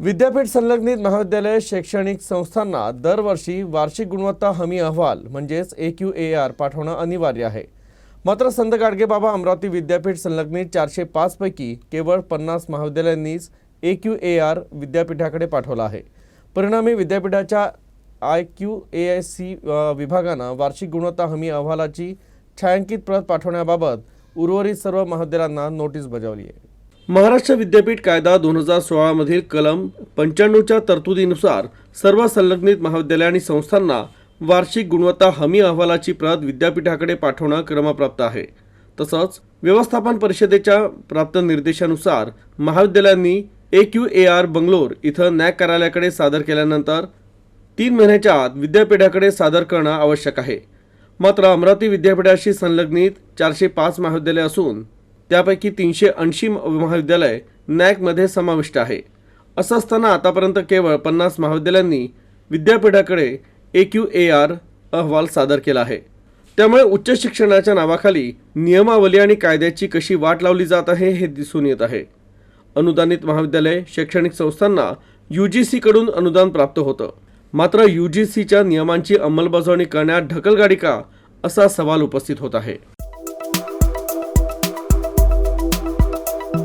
विद्यापीठ संलग्नित महाविद्यालय शैक्षणिक संस्थांना दरवर्षी वार्षिक गुणवत्ता हमी अहवाल म्हणजेच ए क्यू ए आर पाठवणं अनिवार्य आहे. मात्र संत गाडगेबाबा अमरावती विद्यापीठ संलग्नित चारशे पाचपैकी केवळ पन्नास महाविद्यालयांनीच ए क्यू ए आर विद्यापीठाकडे पाठवला आहे. परिणामी विद्यापीठाच्या I Q A S C विभागानं वार्षिक गुणवत्ता हमी अहवालाची छायांकित प्रत पाठवण्याबाबत उर्वरित सर्व महाविद्यालयांना नोटीस बजावली आहे. महाराष्ट्र विद्यापीठ कायदा दोन हजार सोळामधील कलम पंच्याण्णवच्या तरतुदीनुसार सर्व संलग्नित महाविद्यालय आणि संस्थांना वार्षिक गुणवत्ता हमी अहवालाची प्रत विद्यापीठाकडे पाठवणं क्रमप्राप्त आहे. तसंच व्यवस्थापन परिषदेच्या प्राप्त निर्देशानुसार महाविद्यालयांनी A Q A R Bangalore इथं नॅक कार्यालयाकडे सादर केल्यानंतर तीन महिन्याच्या आत विद्यापीठाकडे सादर करणं आवश्यक आहे. मात्र अमरावती विद्यापीठाशी संलग्नित चारशे पाच महाविद्यालय असून त्यापैकी तीनशे ऐंशी महाविद्यालय नॅकमध्ये समाविष्ट आहे. असं असताना आतापर्यंत केवळ पन्नास महाविद्यालयांनी विद्यापीठाकडे ए क्यू ए आर अहवाल सादर केला आहे. त्यामुळे उच्च शिक्षणाच्या नावाखाली नियमावली आणि कायद्याची कशी वाट लावली जात आहे हे दिसून येत आहे. अनुदानित महाविद्यालय शैक्षणिक संस्थांना यू जी सीकडून अनुदान प्राप्त होतं. मात्र यू जी सीच्या नियमांची अंमलबजावणी करण्यात ढकलगाडी का? असा सवाल उपस्थित होत आहे.